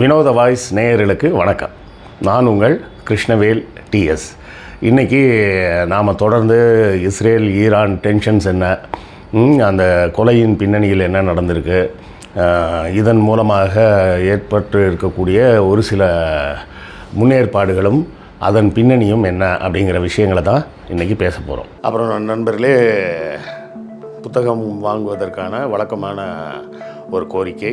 வினோத வாய்ஸ் நேயர்களுக்கு வணக்கம். நான் உங்கள் கிருஷ்ணவேல் டிஎஸ் இன்றைக்கி நாம் தொடர்ந்து இஸ்ரேல் ஈரான் டென்ஷன்ஸ் என்ன அந்த கொலையின் பின்னணியில் என்ன நடந்திருக்கு இதன் மூலமாக ஏற்பட்டு இருக்கக்கூடிய ஒரு சில முன்னேற்பாடுகளும் அதன் பின்னணியும் என்ன அப்படிங்கிற விஷயங்களை தான் இன்றைக்கி பேச போகிறோம் அப்புறம் நண்பர்களே புத்தகம் வாங்குவதற்கான வழக்கமான ஒரு கோரிக்கை.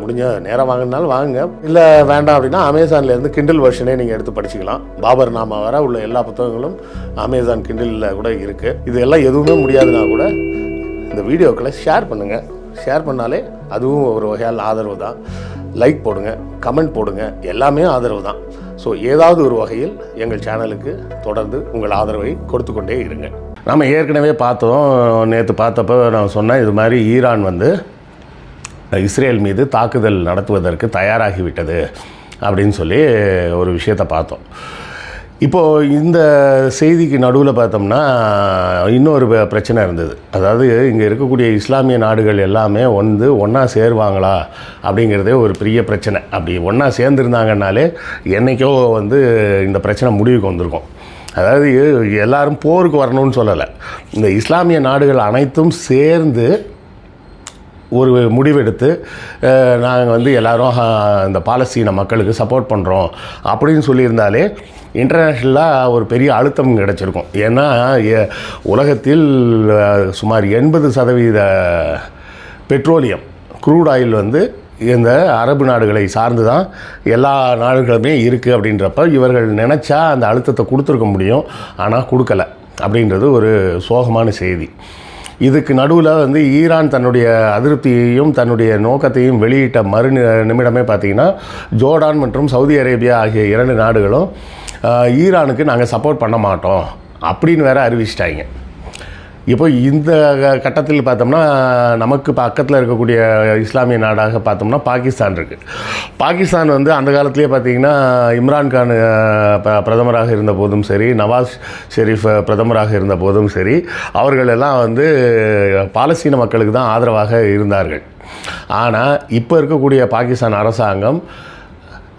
முடிஞ்ச நேரம் வாங்கினாலும் வாங்குங்க. இல்லை வேண்டாம் அப்படின்னா அமேசான்லேருந்து கிண்டில் வெர்ஷனே நீங்கள் எடுத்து படிச்சுக்கலாம். பாபர் நாமா வர உள்ள எல்லா புத்தகங்களும் அமேசான் கிண்டிலில் கூட இருக்குது இது எல்லாம் எதுவுமே முடியாதுன்னா கூட இந்த வீடியோக்களை ஷேர் பண்ணுங்கள் ஷேர் பண்ணாலே அதுவும் ஒரு வகையால் ஆதரவு தான். லைக் போடுங்க கமெண்ட் போடுங்க. எல்லாமே ஆதரவு தான். ஸோ ஏதாவது ஒரு வகையில் எங்கள் சேனலுக்கு தொடர்ந்து உங்கள் ஆதரவை கொடுத்து கொண்டே இருங்க. நம்ம ஏற்கனவே பார்த்தோம். நேற்று பார்த்தப்போ நான் சொன்னேன் இது மாதிரி ஈரான் வந்து இஸ்ரேல் மீது தாக்குதல் நடத்துவதற்கு தயாராகிவிட்டது அப்படின்னு சொல்லி ஒரு விஷயத்தை பார்த்தோம். இப்போது இந்த செய்திக்கு நடுவில் பார்த்தோம்னா இன்னொரு பிரச்சனை இருந்தது. அதாவது இங்கே இருக்கக்கூடிய இஸ்லாமிய நாடுகள் எல்லாமே வந்து ஒன்றா சேருவாங்களா அப்படிங்கிறதே ஒரு பெரிய பிரச்சனை. அப்படி ஒன்றா சேர்ந்துருந்தாங்கன்னாலே என்றைக்கோ வந்து இந்த பிரச்சனை முடிவுக்கு வந்திருக்கும். அதாவது எல்லாரும் போருக்கு வரணும்னு சொல்லலை. இந்த இஸ்லாமிய நாடுகள் அனைத்தும் சேர்ந்து ஒரு முடிவெடுத்து நாங்கள் வந்து எல்லோரும் இந்த பாலஸ்தீன மக்களுக்கு சப்போர்ட் பண்ணுறோம் அப்படின்னு சொல்லியிருந்தாலே இன்டர்நேஷ்னலாக ஒரு பெரிய அழுத்தம் கிடச்சிருக்கும். ஏன்னா உலகத்தில் சுமார் எண்பது சதவீத பெட்ரோலியம் க்ரூட் ஆயில் வந்து இந்த அரபு நாடுகளை சார்ந்து தான் எல்லா நாடுகளுமே இருக்குது அப்படின்றப்ப இவர்கள் நினச்சா அந்த அழுத்தத்தை கொடுத்துருக்க முடியும். ஆனால் கொடுக்கல அப்படின்றது ஒரு சோகமான செய்தி. இதுக்கு நடுவில் வந்து ஈரான் தன்னுடைய அதிருப்தியையும் தன்னுடைய நோக்கத்தையும் வெளியிட்ட மறு நிமிடமே பார்த்தீங்கன்னா ஜோர்டான் மற்றும் சவுதி அரேபியா ஆகிய இரண்டு நாடுகளும் ஈரானுக்கு நாங்கள் சப்போர்ட் பண்ண மாட்டோம் அப்படின்னு வேற அறிவிச்சிட்டாங்க. இப்போ இந்த கட்டத்தில் பார்த்தோம்னா நமக்கு பக்கத்தில் இருக்கக்கூடிய இஸ்லாமிய நாடாக பார்த்தோம்னா பாகிஸ்தான் இருக்குது பாகிஸ்தான் வந்து அந்த காலத்திலே பார்த்தீங்கன்னா இம்ரான்கான் ப- பிரதமராக இருந்த போதும் சரி நவாஸ் ஷெரீஃப் பிரதமராக இருந்த போதும் சரி அவர்கள் எல்லாம் வந்து பாலஸ்தீன மக்களுக்கு தான் ஆதரவாக இருந்தார்கள். ஆனால் இப்போ இருக்கக்கூடிய பாகிஸ்தான் அரசாங்கம்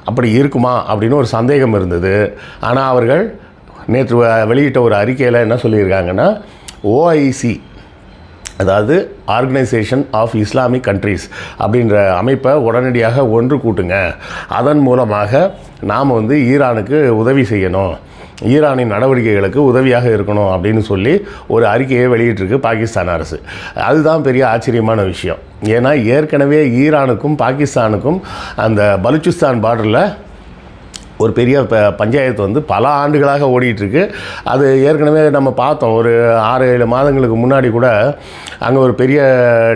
அப்படி இருக்குமா அப்படின்னு ஒரு சந்தேகம் இருந்தது. ஆனால் அவர்கள் நேற்று வ- வெளியிட்ட ஒரு அறிக்கையில் என்ன சொல்லியிருக்காங்கன்னா ஓஐசி அதாவது ஆர்கனைசேஷன் ஆஃப் இஸ்லாமிக் கண்ட்ரீஸ் அப்படின்ற அமைப்பை உடனடியாக ஒன்று கூட்டுங்க. அதன் மூலமாக நாம் வந்து ஈரானுக்கு உதவி செய்யணும். ஈரானின் நடவடிக்கைகளுக்கு உதவியாக இருக்கணும் அப்படின்னு சொல்லி ஒரு அறிக்கையை வெளியிட்டிருக்கு பாகிஸ்தான் அரசு. அதுதான் பெரிய ஆச்சரியமான விஷயம். ஏன்னா ஏற்கனவே ஈரானுக்கும் பாகிஸ்தானுக்கும் அந்த பலுச்சிஸ்தான் பார்டரில் ஒரு பெரிய ப பஞ்சாயத்து வந்து பல ஆண்டுகளாக ஓடிட்டுருக்கு அது ஏற்கனவே நம்ம பார்த்தோம். ஒரு ஆறு ஏழு மாதங்களுக்கு முன்னாடி கூட அங்கே ஒரு பெரிய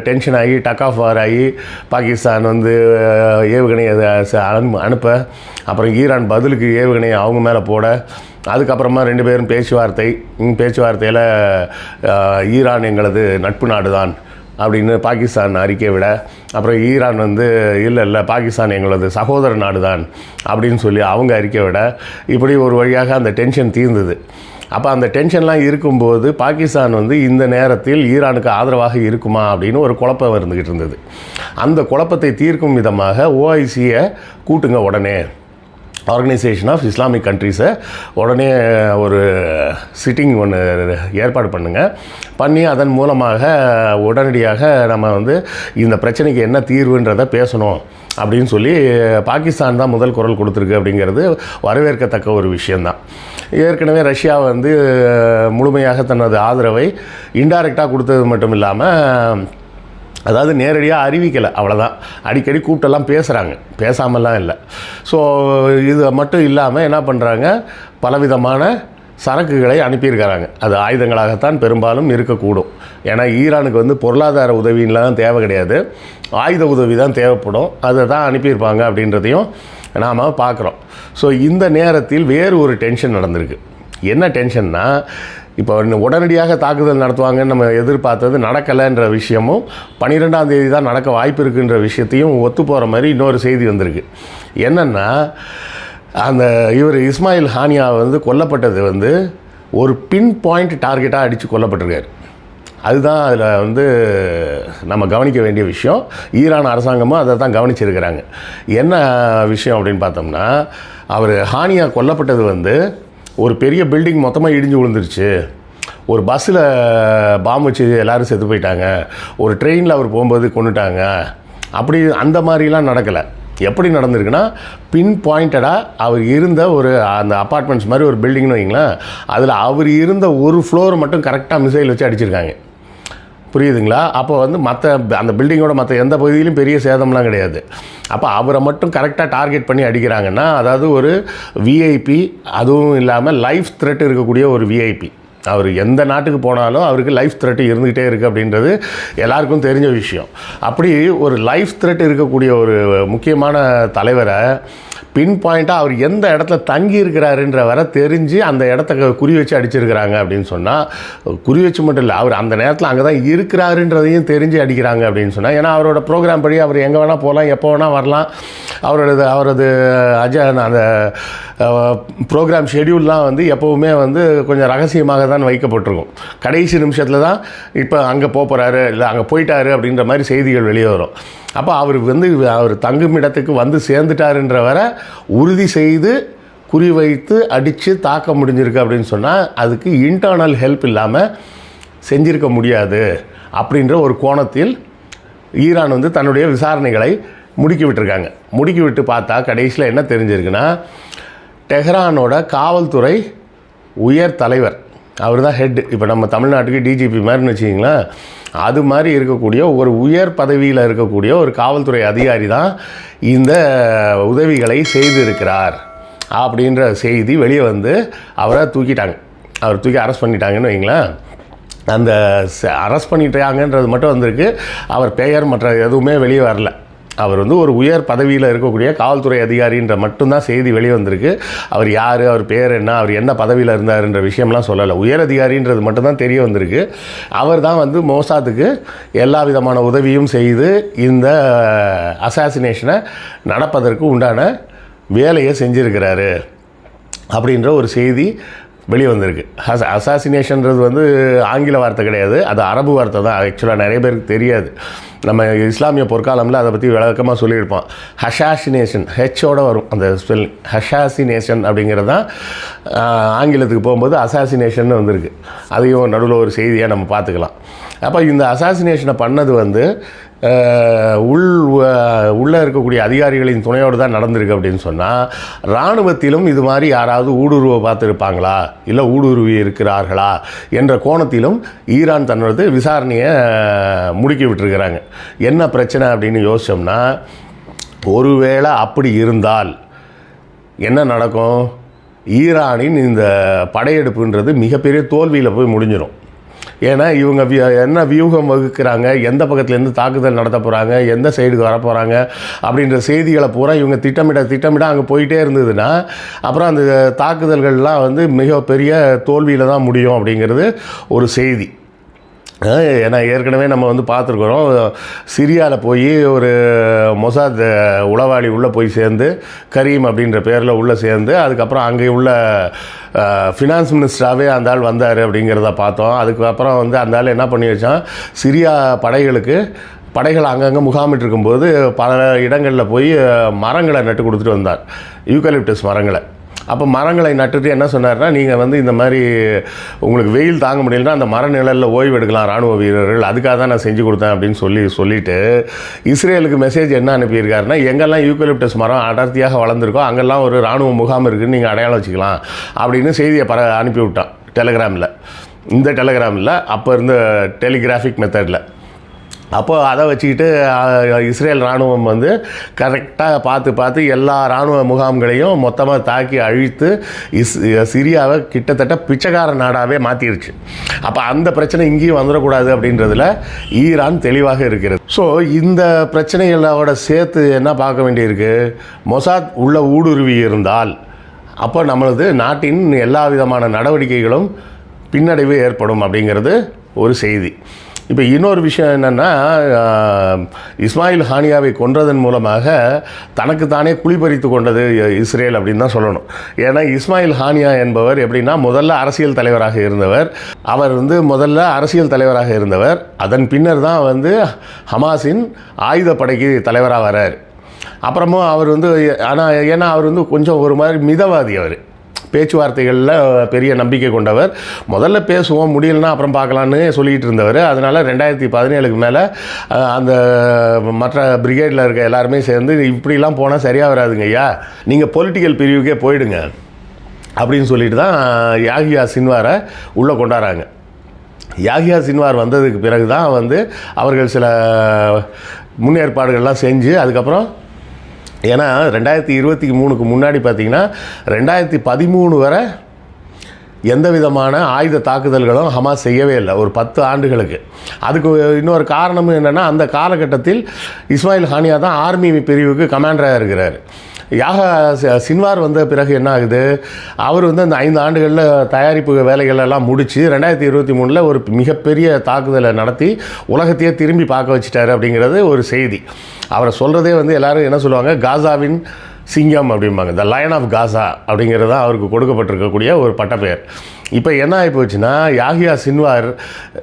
டென்ஷன் ஆகி டக் ஆஃப் வார் ஆகி பாகிஸ்தான் வந்து ஏவுகணை ஏவுகணையை அனு- அனுப்ப அப்புறம் ஈரான் பதிலுக்கு ஏவுகணையை அவங்க மேலே போட அதுக்கப்புறமா ரெண்டு பேரும் பேச்சுவார்த்தை பேச்சுவார்த்தையில் ஈரான் எங்களது நட்பு நாடு தான் அப்படின்னு பாகிஸ்தான் அறிக்கை விட அப்புறம் ஈரான் வந்து இல்லை இல்லை பாகிஸ்தான் எங்களது சகோதர நாடு தான் அப்படின்னு சொல்லி அவங்க அறிக்கை விட இப்படி ஒரு வழியாக அந்த டென்ஷன் தீர்ந்தது. அப்போ அந்த டென்ஷன்லாம் இருக்கும்போது பாகிஸ்தான் வந்து இந்த நேரத்தில் ஈரானுக்கு ஆதரவாக இருக்குமா அப்படின்னு ஒரு குழப்பம் இருந்துக்கிட்டு இருந்தது. அந்த குழப்பத்தை தீர்க்கும் விதமாக ஓஐசியை கூட்டுங்க உடனே. ஆர்கனைசேஷன் ஆஃப் இஸ்லாமிக் கண்ட்ரிஸை உடனே ஒரு சிட்டிங் ஒன்று ஏற்பாடு பண்ணுங்கள் பண்ணி அதன் மூலமாக உடனடியாக நம்ம வந்து இந்த பிரச்சனைக்கு என்ன தீர்வுன்றதை பேசணும் அப்படின்னு சொல்லி பாகிஸ்தான் தான் முதல் குரல் கொடுத்துருக்கு அப்படிங்கிறது வரவேற்கத்தக்க ஒரு விஷயந்தான் ஏற்கனவே ரஷ்யா வந்து முழுமையாக தனது ஆதரவை இன்டைரக்டாக கொடுத்தது மட்டும் இல்லாமல் அதாவது நேரடியாக அறிவிக்கலை அவ்வளோதான் அடிக்கடி கூப்பிட்டெல்லாம் பேசுகிறாங்க பேசாமலாம் இல்லை. ஸோ இது மட்டும் இல்லாமல் என்ன பண்ணுறாங்க பலவிதமான சரக்குகளை அனுப்பியிருக்கிறாங்க. அது ஆயுதங்களாகத்தான் பெரும்பாலும் இருக்கக்கூடும். ஏன்னா ஈரானுக்கு வந்து பொருளாதார உதவிலாம் தேவை கிடையாது. ஆயுத உதவி தான் தேவைப்படும். அதை தான் அனுப்பியிருப்பாங்க அப்படின்றதையும் நாம் பார்க்குறோம். ஸோ இந்த நேரத்தில் வேறு ஒரு டென்ஷன் நடந்திருக்கு. என்ன டென்ஷன்னா இப்போ உடனடியாக தாக்குதல் நடத்துவாங்கன்னு நம்ம எதிர்பார்த்தது நடக்கலைன்ற விஷயமும் பன்னிரெண்டாம் தேதி தான் நடக்க வாய்ப்பு இருக்குன்ற விஷயத்தையும் ஒத்து போகிற மாதிரி இன்னொரு செய்தி வந்திருக்கு. என்னென்னா அந்த இவர் இஸ்மாயில் ஹானியா வந்து கொல்லப்பட்டது வந்து ஒரு பின் பாயிண்ட் டார்கெட்டாக அடித்து கொல்லப்பட்டிருக்காரு. அதுதான் அதில் வந்து நம்ம கவனிக்க வேண்டிய விஷயம். ஈரான் அரசாங்கமும் அதை தான் கவனிச்சிருக்கிறாங்க. என்ன விஷயம் அப்படின்னு பார்த்தோம்னா அவர் ஹானியா கொல்லப்பட்டது வந்து ஒரு பெரிய பில்டிங் மொத்தமாக இடிஞ்சு விழுந்துருச்சு. ஒரு பஸ்ஸில் பாம்பு வச்சு எல்லோரும் செத்து போயிட்டாங்க. ஒரு ட்ரெயினில் அவர் போகும்போது கொண்டுட்டாங்க அப்படி அந்த மாதிரிலாம் நடக்கலை. எப்படி நடந்திருக்குன்னா பின் பாயிண்டடாக அவர் இருந்த ஒரு அந்த அப்பார்ட்மெண்ட்ஸ் மாதிரி ஒரு பில்டிங்னு வைங்களேன் அதில் அவர் இருந்த ஒரு ஃப்ளோர் மட்டும் கரெக்டாக மிசைல் வச்சு அடிச்சிருக்காங்க. புரியுதுங்களா? அப்போ வந்து மற்ற அந்த பில்டிங்கோட மற்ற எந்த பகுதியிலும் பெரிய சேதம்லாம் கிடையாது. அப்போ அவரை மட்டும் கரெக்டாக டார்கெட் பண்ணி அடிக்கிறாங்கன்னா அதாவது ஒரு விஐபி அதுவும் இல்லாமல் லைஃப் த்ரெட் இருக்கக்கூடிய ஒரு விஐபி அவர் எந்த நாட்டுக்கு போனாலும் அவருக்கு லைஃப் த்ரெட் இருந்துக்கிட்டே இருக்குது அப்படின்றது எல்லாருக்கும் தெரிஞ்ச விஷயம். அப்படி ஒரு லைஃப் த்ரெட் இருக்கக்கூடிய ஒரு முக்கியமான தலைவரை பின் பாயிண்ட்டாக அவர் எந்த இடத்துல தங்கி இருக்கிறாருன்ற வர தெரிஞ்சு அந்த இடத்த குறி வச்சு அடிச்சிருக்கிறாங்க அப்படின்னு சொன்னால் குறி வச்சு மட்டும் இல்லை அவர் அந்த நேரத்தில் அங்கே தான் இருக்கிறாருன்றதையும் தெரிஞ்சு அடிக்கிறாங்க அப்படின்னு சொன்னால் ஏன்னா அவரோட ப்ரோக்ராம் படி அவர் எங்கே வேணால் போகலாம் எப்போ வேணால் வரலாம். அவரோடது அவரது அஜ அந்த ப்ரோக்ராம் ஷெடியூல்லாம் வந்து எப்போவுமே வந்து கொஞ்சம் ரகசியமாக தான் வைக்கப்பட்டிருக்கும். கடைசி நிமிஷத்தில் தான் இப்போ அங்கே போகிறாரு இல்லை அங்கே போயிட்டாரு அப்படின்ற மாதிரி செய்திகள் வெளியே வரும். அப்போ அவர் வந்து அவர் தங்கும் இடத்துக்கு வந்து சேர்ந்துட்டாருன்றவரை உறுதி செய்து குறிவைத்து அடித்து தாக்க முடிஞ்சிருக்கு அப்படின்னு சொன்னால் அதுக்கு இன்டர்னல் ஹெல்ப் இல்லாமல் செஞ்சிருக்க முடியாது அப்படின்ற ஒரு கோணத்தில் ஈரான் வந்து தன்னுடைய விசாரணைகளை முடுக்கி விட்டுருக்காங்க. முடுக்கி விட்டு பார்த்தா கடைசியில் என்ன தெரிஞ்சிருக்குன்னா டெஹ்ரானோட காவல்துறை உயர் தலைவர் அவர் தான் ஹெட் இப்போ நம்ம தமிழ்நாட்டுக்கு டிஜிபி மாதிரின்னு வச்சிங்களேன் அது மாதிரி இருக்கக்கூடிய ஒரு உயர் பதவியில் இருக்கக்கூடிய ஒரு காவல்துறை அதிகாரி தான் இந்த உதவிகளை செய்திருக்கிறார் அப்படின்ற செய்தி வெளியே வந்து அவரை தூக்கிட்டாங்க. அவர் தூக்கி அரெஸ்ட் பண்ணிட்டாங்கன்னு வைங்களேன். அந்த அரெஸ்ட் பண்ணிட்டாங்கன்றது மட்டும் வந்திருக்கு. அவர் பெயர் மற்ற எதுவுமே வெளியே வரல. அவர் வந்து ஒரு உயர் பதவியில் இருக்கக்கூடிய காவல்துறை அதிகாரின்ற மட்டும்தான் செய்தி வெளியே வந்திருக்கு அவர் யார் அவர் பேர் என்ன அவர் என்ன பதவியில் இருந்தாருன்ற விஷயம்லாம் சொல்லலை. உயர் அதிகாரின்றது மட்டும்தான் தெரிய வந்திருக்கு. அவர் தான் வந்து மோசாத்துக்கு எல்லா விதமான உதவியும் செய்து இந்த அசாசினேஷனை நடப்பதற்கு உண்டான வேலையை செஞ்சுருக்கிறாரு அப்படின்ற ஒரு செய்தி வெளியே வந்திருக்கு அஸ் அசாசினேஷன்றது வந்து ஆங்கில வார்த்தை கிடையாது. அது அரபு வார்த்தை தான். ஆக்சுவலாக நிறைய பேருக்கு தெரியாது. நம்ம இஸ்லாமிய பொற்காலமில் அதை பற்றி விளக்கமாக சொல்லியிருப்போம். ஹஷாசினேஷன் ஹெச்சோட வரும். அந்த ஸ்பெல்லிங் ஹஷாசினேஷன் அப்படிங்கிறது தான் ஆங்கிலத்துக்கு போகும்போது அசாசினேஷன் வந்திருக்கு. அதையும் நடுவில் ஒரு செய்தியாக நம்ம பார்த்துக்கலாம். அப்போ இந்த அசாசினேஷனை பண்ணது வந்து உள் உள்ளே இருக்கக்கூடிய அதிகாரிகளின் துணையோடு தான் நடந்திருக்கு அப்படின்னு சொன்னால் இராணுவத்திலும் இது மாதிரி யாராவது ஊடுருவ பார்த்துருப்பாங்களா? இல்லை ஊடுருவி இருக்கிறார்களா? என்ற கோணத்திலும் ஈரான் தன்னோட விசாரணையை முடுக்கி விட்டுருக்கிறாங்க. என்ன பிரச்சனை அப்படின்னு யோசிச்சோம்னா ஒருவேளை அப்படி இருந்தால் என்ன நடக்கும்? ஈரானின் இந்த படையெடுப்புன்றது மிகப்பெரிய தோல்வியில் போய் முடிஞ்சிடும் ஏன்னா இவங்க என்ன வியூகம் வகுக்கிறாங்க? எந்த பக்கத்துலேருந்து தாக்குதல் நடத்த போகிறாங்க எந்த சைடுக்கு வர போகிறாங்க அப்படின்ற செய்திகளை பூரா இவங்க திட்டமிட திட்டமிட அங்கே போயிட்டே இருந்ததுன்னா அப்புறம் அந்த தாக்குதல்கள்லாம் வந்து மிகப்பெரிய தோல்வியில் தான் முடியும் அப்படிங்கிறது ஒரு செய்தி. ஏன்னா ஏற்கனவே நம்ம வந்து பார்த்துருக்குறோம். சிரியாவில் போய் ஒரு மொசாத் உளவாளி உள்ளே போய் சேர்ந்து கரீம் அப்படின்ற பேரில் உள்ளே சேர்ந்து அதுக்கப்புறம் அங்கே உள்ள ஃபினான்ஸ் மினிஸ்டராகவே அந்த ஆள் வந்தார் அப்படிங்கிறத பார்த்தோம். அதுக்கப்புறம் வந்து அந்த ஆள் என்ன பண்ணி வச்சான்? சிரியா படைகளுக்கு படைகள் அங்கங்கே முகாமிட்டு இருக்கும்போது பல இடங்களில் போய் மரங்களை நட்டு கொடுத்துட்டு வந்தார். யூக்கலிப்டஸ் மரங்களை. அப்போ மரங்களை நட்டுட்டு என்ன சொன்னார்னா நீங்கள் வந்து இந்த மாதிரி உங்களுக்கு வெயில் தாங்க முடியலன்னா அந்த மர நிழலில் ஓய்வு எடுக்கலாம் ராணுவ வீரர்கள். அதுக்காக தான் நான் செஞ்சு கொடுத்தேன் அப்படின்னு சொல்லி சொல்லிட்டு இஸ்ரேலுக்கு மெசேஜ் என்ன அனுப்பியிருக்காருன்னா எங்கெல்லாம் யூக்கலிப்டஸ் மரம் அடர்த்தியாக வளர்ந்துருக்கோ அங்கெல்லாம் ஒரு ராணுவ முகாம் இருக்குதுன்னு நீங்கள் அடையாளம் வச்சுக்கலாம் அப்படின்னு செய்தியை பர அனுப்பி விட்டான் டெலிகிராமில் இந்த டெலகிராமில் அப்போ இருந்த டெலிகிராஃபிக் மெத்தடில் அப்போ அதை வச்சுக்கிட்டு இஸ்ரேல் இராணுவம் வந்து கரெக்டாக பார்த்து பார்த்து எல்லா இராணுவ முகாம்களையும் மொத்தமாக தாக்கி அழித்து இஸ் சிரியாவை கிட்டத்தட்ட பிச்சைக்கார நாடாகவே மாற்றிருச்சு அப்போ அந்த பிரச்சனை இங்கேயும் வந்துடக்கூடாது அப்படின்றதுல ஈரான் தெளிவாக இருக்கிறது. ஸோ இந்த பிரச்சனைகளோட சேர்த்து என்ன பார்க்க வேண்டியிருக்கு? மொசாத் உள்ள ஊடுருவி இருந்தால் அப்போ நம்மளது நாட்டின் எல்லா விதமான நடவடிக்கைகளும் பின்னடைவு ஏற்படும் அப்படிங்கிறது ஒரு செய்தி. இப்போ இன்னொரு விஷயம் என்னென்னா இஸ்மாயில் ஹானியாவை கொன்றதன் மூலமாக தனக்குத்தானே குழிபறித்து கொண்டது இஸ்ரேல் அப்படின்னு தான் சொல்லணும். ஏன்னா இஸ்மாயில் ஹானியா என்பவர் எப்படின்னா முதல்ல அரசியல் தலைவராக இருந்தவர். அவர் வந்து முதல்ல அரசியல் தலைவராக இருந்தவர். அதன் பின்னர் தான் வந்து ஹமாஸின் ஆயுதப்படைக்கு தலைவராக வரார். அப்புறமும் அவர் வந்து ஆனால் ஏன்னா அவர் வந்து கொஞ்சம் ஒரு மாதிரி மிதவாதி அவர். பேச்சுவார்த்தைகளில் பெரிய நம்பிக்கை கொண்டவர். முதல்ல பேசுவோம் முடியலன்னா அப்புறம் பார்க்கலான்னு சொல்லிகிட்டு இருந்தவர். அதனால் ரெண்டாயிரத்தி பதினேழுக்கு மேலே அந்த மற்ற பிரிகேடில் இருக்க எல்லாருமே சேர்ந்து இப்படிலாம் போனால் சரியாக வராதுங்க ஐயா. நீங்கள் பொலிட்டிக்கல் பிரிவுக்கே போயிடுங்க. அப்படின்னு சொல்லிட்டு தான் யாகியா சின்வாரை உள்ளே கொண்டாடுறாங்க யாகியா சின்வார் வந்ததுக்கு பிறகு தான் வந்து அவர்கள் சில முன்னேற்பாடுகள்லாம் செஞ்சு அதுக்கப்புறம் ஏன்னா ரெண்டாயிரத்தி இருபத்தி மூணுக்கு முன்னாடி பார்த்தீங்கன்னா ரெண்டாயிரத்தி பதிமூணு வரை எந்த விதமான ஆயுத தாக்குதல்களும் ஹமாஸ் செய்யவே இல்லை ஒரு பத்து ஆண்டுகளுக்கு. அதுக்கு இன்னொரு காரணமும் என்னென்னா அந்த காலகட்டத்தில் இஸ்மாயில் ஹானியா தான் ஆர்மி பிரிவுக்கு கமாண்டராக இருக்கிறார். யாக சி- சின்வார் வந்த பிறகு என்ன ஆகுது? அவர் வந்து அந்த ஐந்து ஆண்டுகளில் தயாரிப்பு வேலைகள் எல்லாம் முடித்து ரெண்டாயிரத்தி இருபத்தி மூணில் ஒரு மிகப்பெரிய தாக்குதலை நடத்தி உலகத்தையே திரும்பி பார்க்க வச்சுட்டாரு அப்படிங்கிறது ஒரு செய்தி. அவரை சொல்கிறதே வந்து எல்லோரும் என்ன சொல்லுவாங்க? காசாவின் சிங்கம் அப்படிம்பாங்க. த லயன் ஆஃப் காசா அப்படிங்கிறது தான் அவருக்கு கொடுக்கப்பட்டிருக்கக்கூடிய ஒரு பட்டப்பெயர். இப்போ என்ன ஆகி போச்சுன்னா யாகியா சின்வார்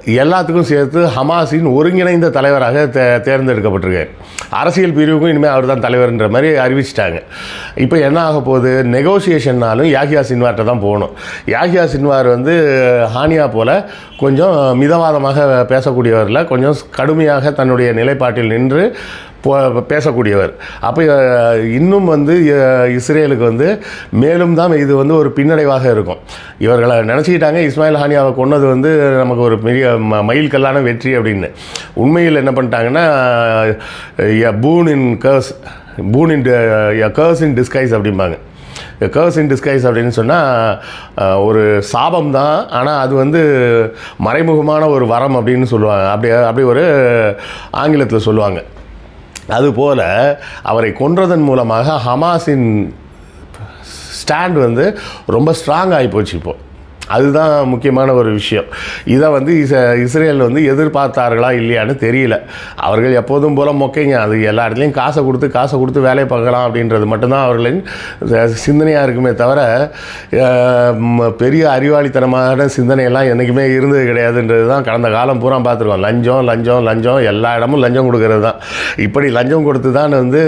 எல்லாத்துக்கும் சேர்த்து ஹமாஸின் ஒருங்கிணைந்த தலைவராக தே தேர்ந்தெடுக்கப்பட்டிருக்கார். அரசியல் பிரிவுக்கும் இனிமேல் அவர் தான் தலைவர்ன்ற மாதிரி அறிவிச்சிட்டாங்க. இப்போ என்ன ஆக போகுது? நெகோசியேஷன்னாலும் யாகியா சின்வார்கிட்ட தான் போகணும். யாகியா சின்வார் வந்து ஹானியா போல் கொஞ்சம் மிதவாதமாக பேசக்கூடியவரில் கொஞ்சம் கடுமையாக தன்னுடைய நிலைப்பாட்டில் நின்று போ- பேசக்கூடியவர். அப்போ இன்னும் வந்து இஸ்ரேலுக்கு வந்து மேலும் தான் இது வந்து ஒரு பின்னடைவாக இருக்கும். இவர்களை நினச்சிக்கிட்டாங்க இஸ்மாயில் ஹானியாவை கொன்னது வந்து நமக்கு ஒரு பெரிய ம- மைல்கல்லான வெற்றி அப்படின்னு. உண்மையில் என்ன பண்ணிட்டாங்கன்னா பூன் இன் கர்ஸ் பூன் இன் கர்ஸ் இன் டிஸ்கைஸ் அப்படிம்பாங்க. கர்ஸ் இன் டிஸ்கைஸ் அப்படின்னு சொன்னால் ஒரு சாபம் தான் ஆனால் அது வந்து மறைமுகமான ஒரு வரம் அப்படின்னு சொல்லுவாங்க. அப்படி அப்படி ஒரு ஆங்கிலத்தில் சொல்லுவாங்க. அதுபோல் அவரை கொன்றதன் மூலமாக ஹமாஸின் ஸ்டாண்ட் வந்து ரொம்ப ஸ்ட்ராங் ஆகி போச்சு இப்போ. அதுதான் முக்கியமான ஒரு விஷயம். இதை வந்து இச இஸ்ரேல் வந்து எதிர்பார்த்தார்களா இல்லையான்னு தெரியல. அவர்கள் எப்போதும் போல மொக்கைங்க. அது எல்லா இடத்துலையும் காசை கொடுத்து காசை கொடுத்து வேலையை பார்க்கலாம் அப்படின்றது மட்டும்தான் அவர்களின் சிந்தனையாக இருக்குமே தவிர பெரிய அறிவாளித்தனமான சிந்தனையெல்லாம் என்றைக்குமே இருந்தது கிடையாதுன்றது தான் கடந்த காலம் பூரா பார்த்துருக்கோம். லஞ்சம் லஞ்சம் லஞ்சம் எல்லா இடமும் லஞ்சம் கொடுக்கறது தான். இப்படி லஞ்சம் கொடுத்து தான் வந்து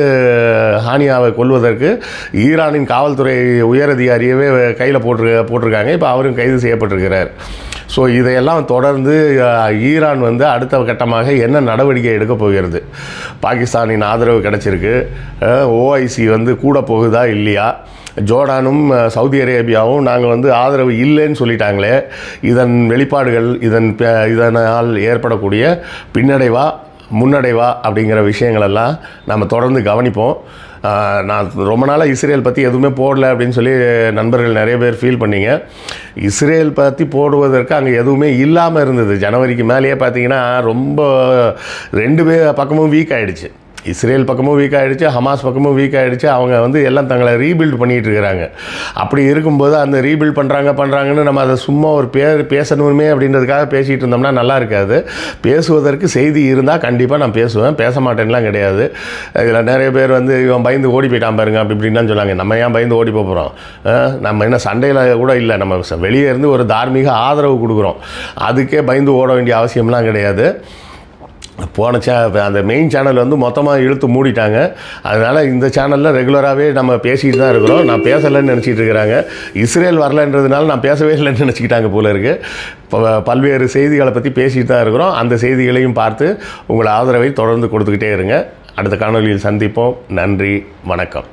ஹானியாவை கொல்வதற்கு ஈரானின் காவல்துறை உயரதிகாரியவே கையில் போட்டு போட்டிருக்காங்க. இப்போ அவரும் கை கைது செய்யப்பட்டிருக்கிறார். ஸோ இதையெல்லாம் தொடர்ந்து ஈரான் வந்து அடுத்த கட்டமாக என்ன நடவடிக்கை எடுக்க போகிறது? பாகிஸ்தானின் ஆதரவு கிடச்சிருக்கு. ஓஐசி வந்து கூட போகுதா இல்லையா? ஜோர்டானும் சவுதி அரேபியாவும் நாங்கள் வந்து ஆதரவு இல்லைன்னு சொல்லிட்டாங்களே. இதன் வெளிப்பாடுகள் இதன் இதனால் ஏற்படக்கூடிய பின்னடைவா முன்னடைவா அப்படிங்கிற விஷயங்களெல்லாம் நம்ம தொடர்ந்து கவனிப்போம். நான் ரொம்ப நாளாக இஸ்ரேல் பற்றி எதுவுமே போடல அப்படின்னு சொல்லி நண்பர்கள் நிறைய பேர் ஃபீல் பண்ணிங்க. இஸ்ரேல் பற்றி போடுவதற்கு அங்கே எதுவுமே இல்லாமல் இருந்தது. ஜனவரிக்கு மேலேயே பார்த்தீங்கன்னா ரொம்ப ரெண்டு பேர் பக்கமும் வீக் ஆகிடுச்சு இஸ்ரேல் பக்கமும் வீக் ஆகிடுச்சு ஹமாஸ் பக்கமும் வீக் ஆகிடுச்சு அவங்க வந்து எல்லாம் தங்களை ரீபில்ட் பண்ணிகிட்டு இருக்கிறாங்க. அப்படி இருக்கும்போது அந்த ரீபில்ட் பண்ணுறாங்க பண்ணுறாங்கன்னு நம்ம அதை சும்மா ஒரு பேர் பேசணுமே அப்படின்றதுக்காக பேசிகிட்டு இருந்தோம்னா நல்லா இருக்காது. பேசுவதற்கு செய்தி இருந்தால் கண்டிப்பாக நான் பேசுவேன். பேச மாட்டேன்லாம் கிடையாது. இதில் நிறைய பேர் வந்து இவன் பயந்து ஓடி போயிட்டான் பாருங்க அப்படி இப்படின்லாம் சொன்னாங்க. நம்ம ஏன் பயந்து ஓடி போகிறோம் நம்ம என்ன சண்டையில் கூட இல்லை. நம்ம வெளியே இருந்து ஒரு தார்மீக ஆதரவு கொடுக்குறோம். அதுக்கே பயந்து ஓட வேண்டிய அவசியம்லாம் கிடையாது. போன சே அந்த மெயின் சேனல் வந்து மொத்தமாக இழுத்து மூடிட்டாங்க. அதனால் இந்த சேனலில் ரெகுலராகவே நம்ம பேசிகிட்டு தான் இருக்கிறோம். நான் பேசலைன்னு நினச்சிட்டு இருக்கிறாங்க. இஸ்ரேல் வரலன்றதுனால நான் பேசவே இல்லைன்னு நினச்சிக்கிட்டாங்க போல இருக்குது இப்போ பல்வேறு செய்திகளை பற்றி பேசிகிட்டு தான் இருக்கிறோம். அந்த செய்திகளையும் பார்த்து உங்கள் ஆதரவை தொடர்ந்து கொடுத்துக்கிட்டே இருங்க. அடுத்த காணொலியில் சந்திப்போம். நன்றி. வணக்கம்.